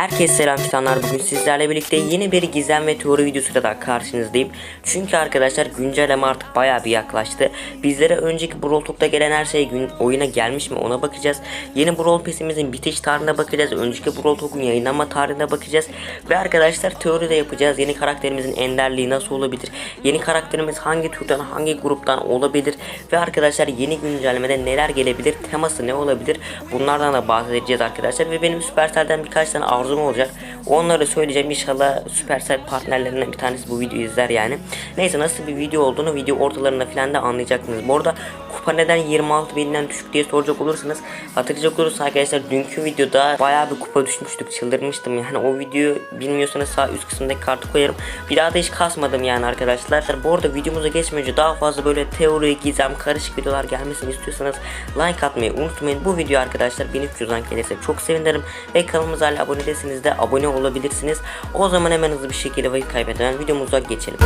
Herkese selam insanlar. Bugün sizlerle birlikte yeni bir gizem ve teori videosuyla da karşınızdayım. Çünkü arkadaşlar güncelleme artık bayağı bir yaklaştı. Bizlere önceki Brawl Talk'ta gelen her şey gün oyuna gelmiş mi ona bakacağız. Yeni Brawl Pass'imizin bitiş tarihine bakacağız. Önceki Brawl Talk'un yayınlanma tarihine bakacağız. Ve arkadaşlar teori de yapacağız. Yeni karakterimizin enderliği nasıl olabilir? Yeni karakterimiz hangi türden hangi gruptan olabilir? Ve arkadaşlar yeni güncellemede neler gelebilir? Teması ne olabilir? Bunlardan da bahsedeceğiz arkadaşlar. Ve benim Supercell'den birkaç tane arzum olacak. Onları söyleyeceğim. İnşallah Supercell partnerlerinden bir tanesi bu videoyu izler yani. Neyse nasıl bir video olduğunu video ortalarında falan da anlayacaksınız. Bu arada kupa neden 26 binden düşük diye soracak olursanız hatırlayacak olursanız arkadaşlar dünkü videoda bayağı bir kupa düşmüştük çıldırmıştım yani o videoyu bilmiyorsanız sağ üst kısımdaki kartı koyarım bir daha da hiç kasmadım yani arkadaşlar bu arada videomuza geçmeden önce daha fazla böyle teori gizem karışık videolar gelmesini istiyorsanız like atmayı unutmayın bu video arkadaşlar 1300'den gelirse çok sevinirim ve kanalımıza hala abone değilseniz de abone olabilirsiniz. O zaman hemen hızlı bir şekilde vakit kaybetmeden videomuza geçelim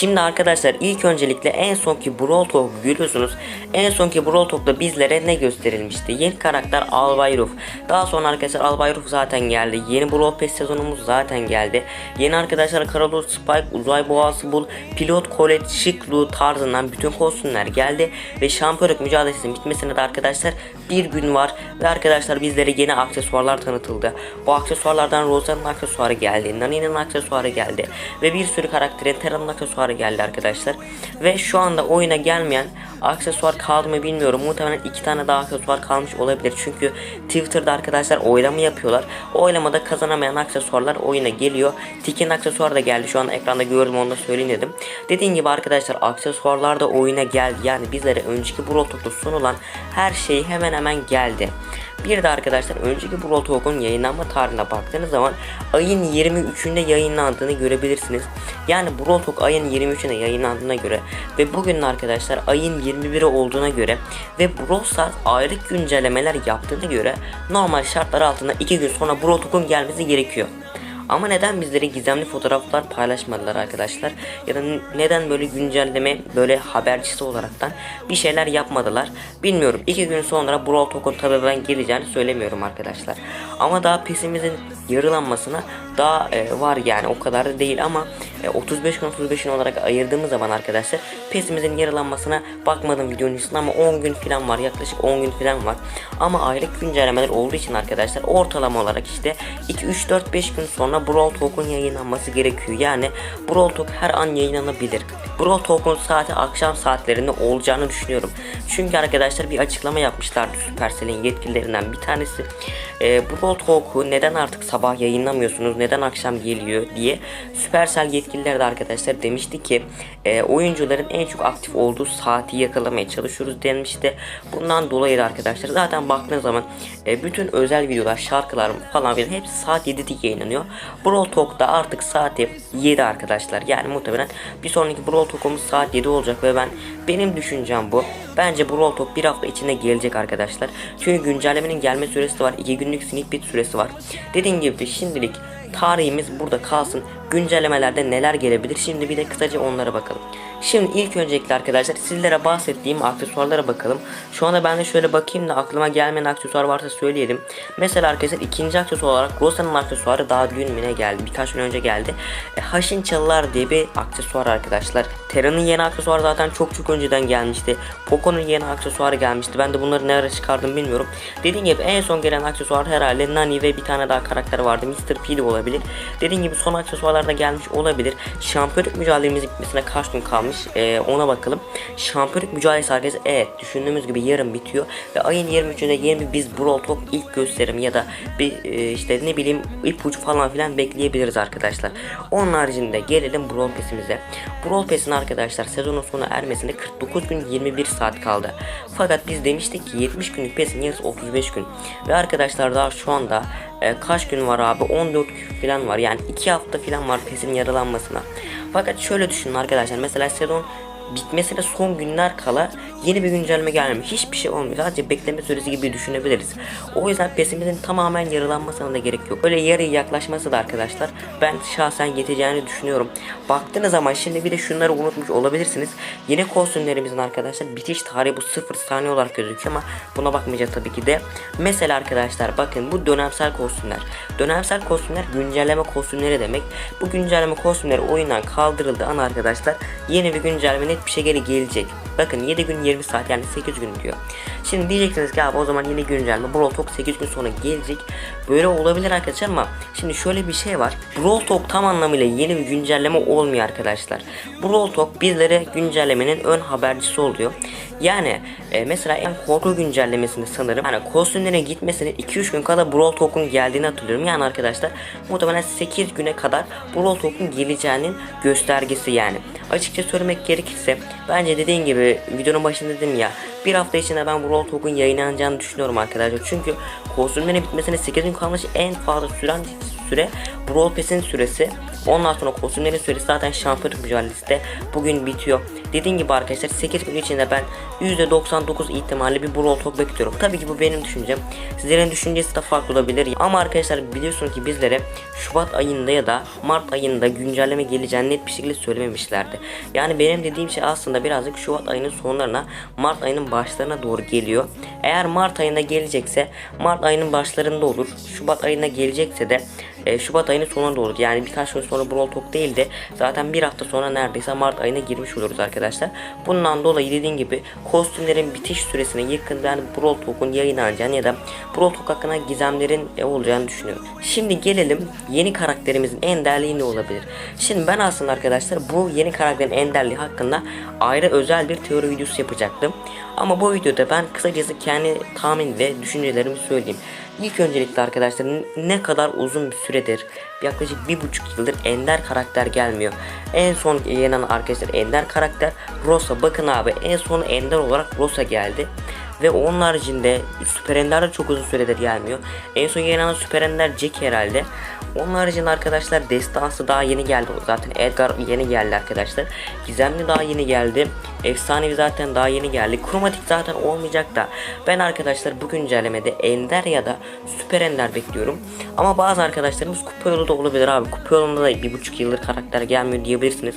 Şimdi arkadaşlar ilk öncelikle en sonki Brawl Talk görüyorsunuz. En sonki Brawl Talk'ta bizlere ne gösterilmişti? Yeni karakter Albayruf. Daha sonra arkadaşlar Albayruf zaten geldi. Yeni Brawl Pass sezonumuz zaten geldi. Yeni arkadaşlar Karolur Spike, Uzay Boğası Bul, Pilot Colette, Şıklu tarzından bütün kostümler geldi. Ve şampiyonluk mücadelesinin bitmesine de arkadaşlar bir gün var. Ve arkadaşlar bizlere yeni aksesuarlar tanıtıldı. Bu aksesuarlardan Rosa'nın aksesuarı geldi. Nani'nin aksesuarı geldi. Ve bir sürü karakterin Terra'nın aksesuarı geldi arkadaşlar. Ve şu anda oyuna gelmeyen aksesuar kaldı mı bilmiyorum. Muhtemelen iki tane daha aksesuar kalmış olabilir. Çünkü Twitter'da arkadaşlar oylama yapıyorlar. O oylamada kazanamayan aksesuarlar oyuna geliyor. Tikin aksesuarı da geldi. Şu an ekranda gördüm onu da söyleyeyim dedim. Dediğim gibi arkadaşlar aksesuarlar da oyuna geldi. Yani bizlere önceki Brawl sunulan her şey hemen hemen geldi. Bir de arkadaşlar önceki Brawl Talk'un yayınlanma tarihine baktığınız zaman ayın 23'ünde yayınlandığını görebilirsiniz. Yani Brawl Talk ayın 23'ünde yayınlandığına göre ve bugün arkadaşlar ayın 21'i olduğuna göre ve Brawl Stars aylık güncellemeler yaptığına göre normal şartlar altında 2 gün sonra Brawl Talk'un gelmesi gerekiyor. Ama neden bizlere gizemli fotoğraflar paylaşmadılar arkadaşlar? Ya da neden böyle güncelleme böyle habercisi olaraktan bir şeyler yapmadılar? Bilmiyorum. İki gün sonra Brawl Talk'un tabi ben geleceğini söylemiyorum arkadaşlar. Ama daha pesimizin yarılanmasına daha e, var yani o kadar da değil ama e, 35 gün 35 gün olarak ayırdığımız zaman arkadaşlar pesimizin yarılanmasına bakmadım videonun üstüne ama 10 gün falan var yaklaşık 10 gün falan var ama aylık güncellemeler olduğu için arkadaşlar ortalama olarak işte 2 3 4 5 gün sonra Brawl Talk'un yayınlanması gerekiyor. Yani Brawl Talk her an yayınlanabilir Brawl Talk'un saati akşam saatlerinde olacağını düşünüyorum çünkü arkadaşlar bir açıklama yapmışlardı Supercell'in yetkililerinden bir tanesi e, Brawl Talk'u neden artık sabah yayınlamıyorsunuz neden akşam geliyor diye Supercell yetkililer de arkadaşlar demişti ki e, oyuncuların en çok aktif olduğu saati yakalamaya çalışıyoruz denmişti. Bundan dolayı da arkadaşlar zaten baktığınız zaman e, bütün özel videolar, şarkılar falan filan hepsi saat 7'de yayınlanıyor. Brawl Talk'ta artık saati 7 arkadaşlar. Yani muhtemelen bir sonraki Brawl Talk'umuz saat 7 olacak ve ben benim düşüncem bu. Bence Brawl Talk bir hafta içinde gelecek arkadaşlar. Çünkü güncellemenin gelme süresi var. 2 günlük sneak peek süresi var. Dediğim gibi şimdilik tarihimiz burada kalsın. Güncellemelerde neler gelebilir? Şimdi bir de kısaca onlara bakalım. Şimdi ilk öncelikle arkadaşlar sizlere bahsettiğim aksesuarlara bakalım. Şu anda ben de şöyle bakayım da aklıma gelmeyen aksesuar varsa söyleyelim. Mesela arkadaşlar ikinci aksesuar olarak Rosa'nın aksesuarı daha dün mü ne geldi? Birkaç gün önce geldi. E, Haşin Çalılar diye bir aksesuar arkadaşlar. Terra'nın yeni aksesuarı zaten çok çok önceden gelmişti. Poco'nun yeni aksesuarı gelmişti. Ben de bunları ne ara çıkardım bilmiyorum. Dediğim gibi en son gelen aksesuar herhalde Nani ve bir tane daha karakter vardı. Mr. P olabilir. Dediğim gibi son aksesuarlar da gelmiş olabilir. Şampiyonluk mücadelemiz bitmesine kaç gün kalmış ee, ona bakalım. Şampiyonluk mücadelesi arkadaşlar evet düşündüğümüz gibi yarın bitiyor. Ve ayın 23'ünde yeni biz Brawl Talk ilk gösterim ya da bir e, işte ne bileyim ipucu falan filan bekleyebiliriz arkadaşlar. Onun haricinde gelelim Brawl Pass'imize. Brawl Pass'in arkadaşlar sezonun sona ermesinde 49 gün 21 saat kaldı. Fakat biz demiştik ki 70 günlük PES'in yarısı 35 gün. Ve arkadaşlar daha şu anda e, kaç gün var abi 14 gün falan var yani 2 hafta falan var PES'in yaralanmasına. Fakat şöyle düşünün arkadaşlar mesela sezon bitmesine son günler kala yeni bir güncelleme gelmiyor. Hiçbir şey olmuyor. Sadece bekleme süresi gibi düşünebiliriz. O yüzden pesimizin tamamen yarılanmasına da gerek yok. Böyle yarı yaklaşması da arkadaşlar ben şahsen yeteceğini düşünüyorum. Baktığınız zaman şimdi bir de şunları unutmuş olabilirsiniz. Yeni kostümlerimizin arkadaşlar bitiş tarihi bu 0 saniye olarak gözüküyor ama buna bakmayacağız tabii ki de. Mesela arkadaşlar bakın bu dönemsel kostümler. Dönemsel kostümler güncelleme kostümleri demek. Bu güncelleme kostümleri oyundan kaldırıldı an arkadaşlar. Yeni bir güncelleme bir şekilde gelecek. Bakın 7 gün 20 saat yani 8 gün diyor. Şimdi diyeceksiniz ki abi o zaman yeni güncelleme Brawl Talk 8 gün sonra gelecek. Böyle olabilir arkadaşlar ama şimdi şöyle bir şey var. Brawl Talk tam anlamıyla yeni bir güncelleme olmuyor arkadaşlar. Brawl Talk bizlere güncellemenin ön habercisi oluyor. Yani e, mesela en korku güncellemesinde sanırım yani kostümlerin gitmesine 2-3 gün kadar Brawl Talk'un geldiğini hatırlıyorum. Yani arkadaşlar muhtemelen 8 güne kadar Brawl Talk'un geleceğinin göstergesi yani. Açıkça söylemek gerekirse bence dediğin gibi videonun başında dedim ya bir hafta içinde ben Brawl Talk'un yayınlanacağını düşünüyorum arkadaşlar. Çünkü kostümlerin bitmesine 8 gün kalmış en fazla süren süre Brawl Pass'in süresi. Ondan sonra kostümlerin süresi zaten şampiyonluk mücadelesi de bugün bitiyor. Dediğim gibi arkadaşlar 8 gün içinde ben %99 ihtimalle bir Brawl Talk bekliyorum. Tabii ki bu benim düşüncem. Sizlerin düşüncesi de farklı olabilir. Ama arkadaşlar biliyorsunuz ki bizlere Şubat ayında ya da Mart ayında güncelleme geleceğini net bir şekilde söylememişlerdi. Yani benim dediğim şey aslında birazcık Şubat ayının sonlarına Mart ayının başlarına doğru geliyor. Eğer Mart ayında gelecekse Mart ayının başlarında olur. Şubat ayına gelecekse de e, Şubat ayının sonunda olur. Yani birkaç gün sonra Brawl Talk değil de zaten bir hafta sonra neredeyse Mart ayına girmiş oluruz arkadaşlar. Bundan dolayı dediğim gibi kostümlerin bitiş süresine yakın yani Brawl Talk'un yayınlanacağını ya da Brawl Talk hakkında gizemlerin olacağını düşünüyorum. Şimdi gelelim yeni karakterimizin enderliği ne olabilir? Şimdi ben aslında arkadaşlar bu yeni karakterin enderliği hakkında ayrı özel bir teori videosu yapacaktım. Ama bu videoda ben kısacası kendi tahmin ve düşüncelerimi söyleyeyim. İlk öncelikle arkadaşlar ne kadar uzun bir süredir yaklaşık bir buçuk yıldır ender karakter gelmiyor. En son yayınlanan arkadaşlar ender karakter Rosa. Bakın abi en son ender olarak Rosa geldi. Ve onun haricinde Süper Ender de çok uzun süredir gelmiyor. En son yayınlanan Süper Ender Jack herhalde. Onun haricinde arkadaşlar Destansı daha yeni geldi. Zaten Edgar yeni geldi arkadaşlar. Gizemli daha yeni geldi. Efsanevi zaten daha yeni geldi. Kromatik zaten olmayacak da. Ben arkadaşlar bu güncellemede Ender ya da Süper Ender bekliyorum. Ama bazı arkadaşlarımız kupa yolu da olabilir abi. Kupa yolunda da bir buçuk yıldır karakter gelmiyor diyebilirsiniz.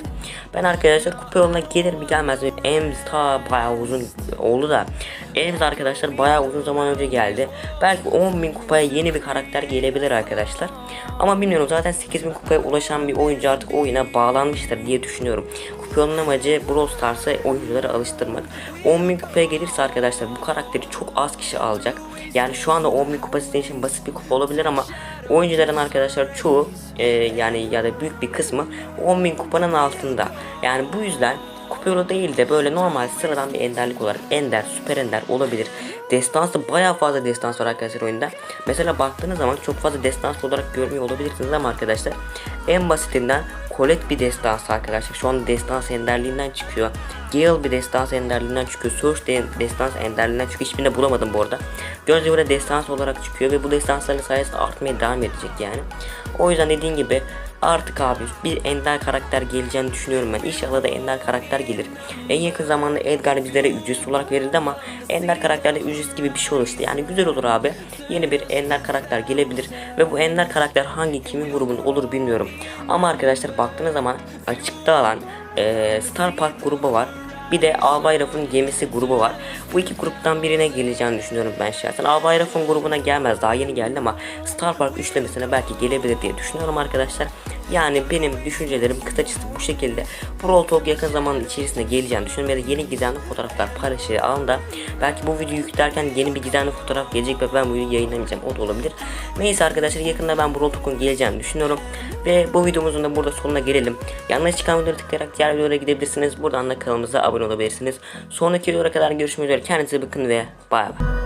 Ben arkadaşlar kupa yoluna gelir mi gelmez mi? Ems ta bayağı uzun oldu da. Ems arkadaşlar bayağı uzun zaman önce geldi. Belki 10.000 kupaya yeni bir karakter gelebilir arkadaşlar. Ama bilmiyorum zaten 8000 kupaya ulaşan bir oyuncu artık oyuna bağlanmıştır diye düşünüyorum. Kupa yolunun amacı Brawl Stars'a oyuncuları alıştırmak. 10.000 kupaya gelirse arkadaşlar bu karakteri çok az kişi alacak. Yani şu anda 10.000 kupa sizin için basit bir kupa olabilir ama oyuncuların arkadaşlar çoğu e, yani ya da büyük bir kısmı 10.000 kupanın altında. Yani bu yüzden kupa yolu değil de böyle normal sıradan bir enderlik olarak ender, süper ender olabilir. Destansı bayağı fazla destans var arkadaşlar oyunda. Mesela baktığınız zaman çok fazla destans olarak görmüyor olabilirsiniz ama arkadaşlar en basitinden Colette bir destans arkadaşlar. Şu anda destans enderliğinden çıkıyor. Gale bir destans enderliğinden çıkıyor. Surge de destans enderliğinden çıkıyor. Hiçbirini bulamadım bu arada. Gördüğünüz gibi destans olarak çıkıyor ve bu destansların sayesinde artmaya devam edecek yani. O yüzden dediğim gibi Artık abi bir ender karakter geleceğini düşünüyorum ben. İnşallah da ender karakter gelir. En yakın zamanda Edgar bizlere ücretsiz olarak verildi ama ender karakterde ücretsiz gibi bir şey oluştu. Yani güzel olur abi. Yeni bir ender karakter gelebilir ve bu ender karakter hangi kimin grubunda olur bilmiyorum. Ama arkadaşlar baktığınız zaman açıkta alan e, Star Park grubu var. Bir de Albayraf'ın gemisi grubu var. Bu iki gruptan birine geleceğini düşünüyorum ben şahsen. Albayraf'ın grubuna gelmez daha yeni geldi ama Star Park üçlemesine belki gelebilir diye düşünüyorum arkadaşlar. Yani benim düşüncelerim kısacası bu şekilde. Brawl Talk yakın zamanın içerisinde geleceğini düşünüyorum. Ya da yeni gizemli fotoğraflar paylaşır anda belki bu videoyu yüklerken yeni bir gizemli fotoğraf gelecek ve ben bu videoyu yayınlamayacağım. O da olabilir. Neyse arkadaşlar yakında ben Brawl Talk'un geleceğini düşünüyorum. Ve bu videomuzun da burada sonuna gelelim. Yanlış çıkan videoları tıklayarak diğer videolara gidebilirsiniz. Buradan da kanalımıza abone olabilirsiniz. Sonraki videolara kadar görüşmek üzere. Kendinize bakın ve bay bay.